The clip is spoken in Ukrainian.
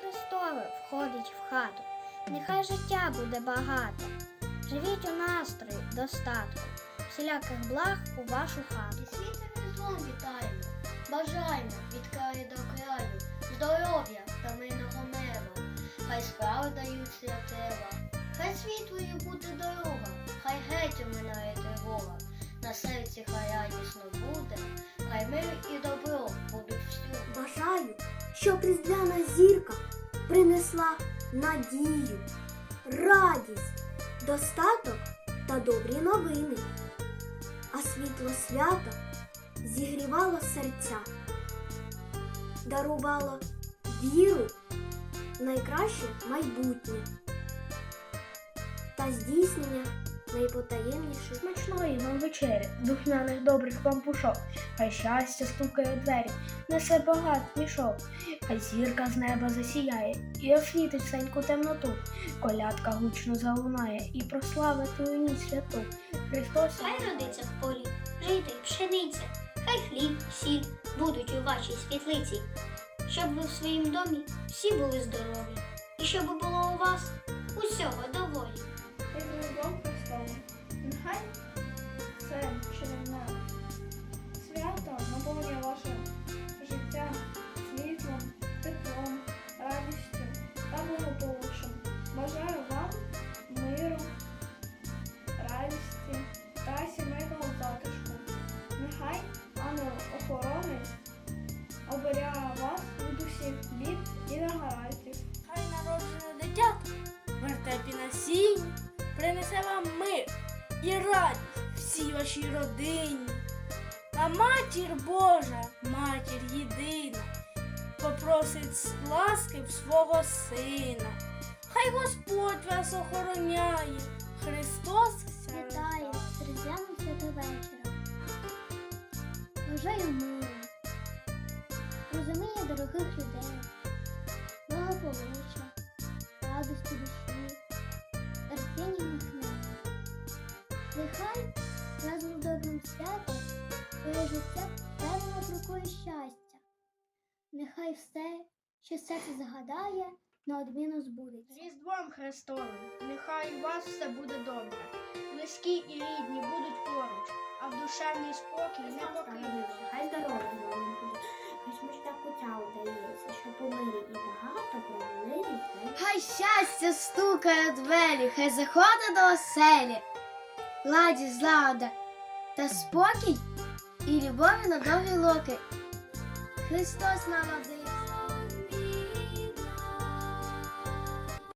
Христове входить в хату. Нехай життя буде багато. Живіть у настрої, достатку, всіляких благ у вашу хату. І світлим різдвом вітаємо, бажаємо від краю до краю, здоров'я та мирного неба, хай справи даються як треба, хай світлою буде дорога, хай геть минає тривога, на серці хай радісно буде, хай мир і добро будуть всюди. Бажаю, щоб різдвяна зірка принесла надію, радість, достаток та добрі новини, а світло свята зігрівало серця, дарувало віру найкраще майбутнє та здійснення найпотаємніших Смачної вам вечері, духмяних добрих вам пушок, хай щастя стукає у двері, несе багат мішок, хай зірка з неба засіяє і освітить всеньку темноту, колядка гучно залунає і прославить у ніч святу. Христос Хай родиться в полі, жити пшениця, хай хліб, сіль будуть у вашій світлиці, щоб ви в своїм домі всі були здорові, і щоб було у вас усього доволі. Благополуччям. Бажаю вам миру, радісті та сімейного затишку. Нехай ангел охорони оберігає вас від усіх бід і негараздів. Хай народжене дитятко вертепі насіння принесе вам мир і радість всій вашій родині. А матір Божа, матір єдина, попросить ласки в свого сина. Хай Господь вас охороняє, Христос ся Вітаю з різдвяним святовечором. Бажаю миру, розуміння дорогих людей, благополуччя, радості душі, терпіння натхнення. Нехай разом з добрим святом твоє життя певно крокує щастя. Нехай все, що серце загадає, неодмінно збудеться. З Різдвом Христовим, нехай у вас все буде добре. Близькі і рідні будуть поруч, а в душевний спокій не покинуть. Хай здоров'я вам буде, хай смачна куття удається, щоб у і багато різдвяні Хай щастя стукає двері, хай заходить до оселі. Ладі, злагода та спокій і любові на довгі роки. Христос народився.